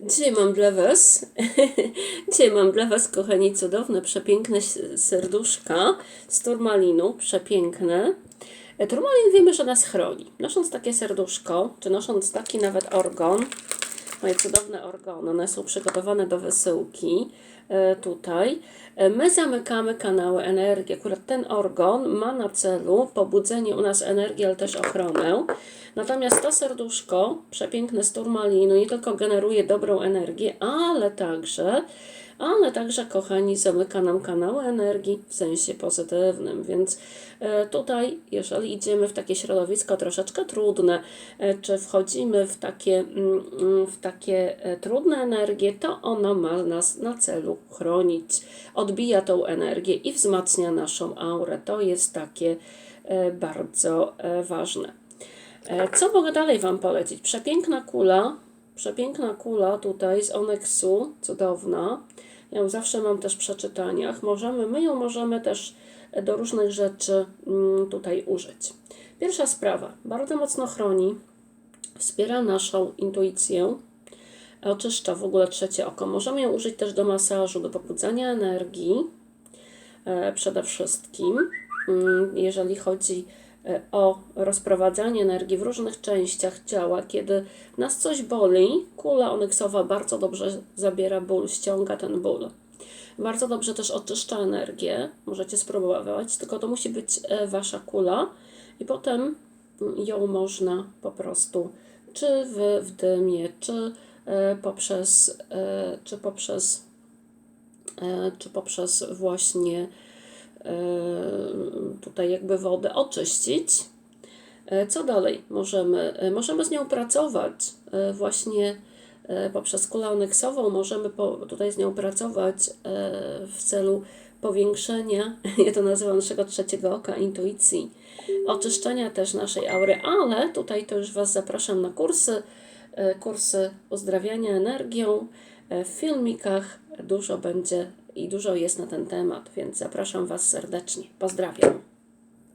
Dzisiaj mam dla Was, dzisiaj mam dla Was, kochani, cudowne, przepiękne serduszka z turmalinu, przepiękne. E, Turmalin wiemy, że nas chroni. Nosząc takie serduszko, czy nosząc taki nawet organ, moje cudowne organy, one są przygotowane do wysyłki tutaj. E, My zamykamy kanały energii. Akurat ten organ ma na celu pobudzenie u nas energii, ale też ochronę. Natomiast to serduszko, przepiękne z turmalinu, nie tylko generuje dobrą energię, ale także, ale także, kochani, zamyka nam kanały energii w sensie pozytywnym. Więc e, tutaj, jeżeli idziemy w takie środowisko troszeczkę trudne, e, czy wchodzimy w takie, mm, mm, w takie e, trudne energie, to ono ma nas na celu chronić. Odbija tą energię i wzmacnia naszą aurę. To jest takie e, bardzo e, ważne. E, Co mogę dalej Wam polecić? Przepiękna kula, przepiękna kula tutaj z Onexu, cudowna. Ja zawsze mam też w przeczytaniach. Możemy, my ją możemy też do różnych rzeczy mm, tutaj użyć. Pierwsza sprawa, bardzo mocno chroni, wspiera naszą intuicję, oczyszcza w ogóle trzecie oko. Możemy ją użyć też do masażu, do pobudzania energii e, przede wszystkim, mm, jeżeli chodzi e, o rozprowadzanie energii w różnych częściach ciała, kiedy nas coś boli, kula onyksowa bardzo dobrze zabiera ból, ściąga ten ból. Bardzo dobrze też oczyszcza energię, możecie spróbować, tylko to musi być e, wasza kula i potem mm, ją można po prostu czy w, w dymie, czy poprzez, e, czy poprzez e, czy poprzez właśnie e, tutaj jakby wodę oczyścić. E, Co dalej możemy? E, Możemy z nią pracować e, właśnie e, poprzez kulę onyksową. Możemy po, tutaj z nią pracować e, w celu powiększenia, ja to nazywam naszego trzeciego oka, intuicji, oczyszczenia też naszej aury, ale tutaj to już Was zapraszam na kursy, e, kursy uzdrawiania energią. E, W filmikach dużo będzie i dużo jest na ten temat, więc zapraszam Was serdecznie. Pozdrawiam.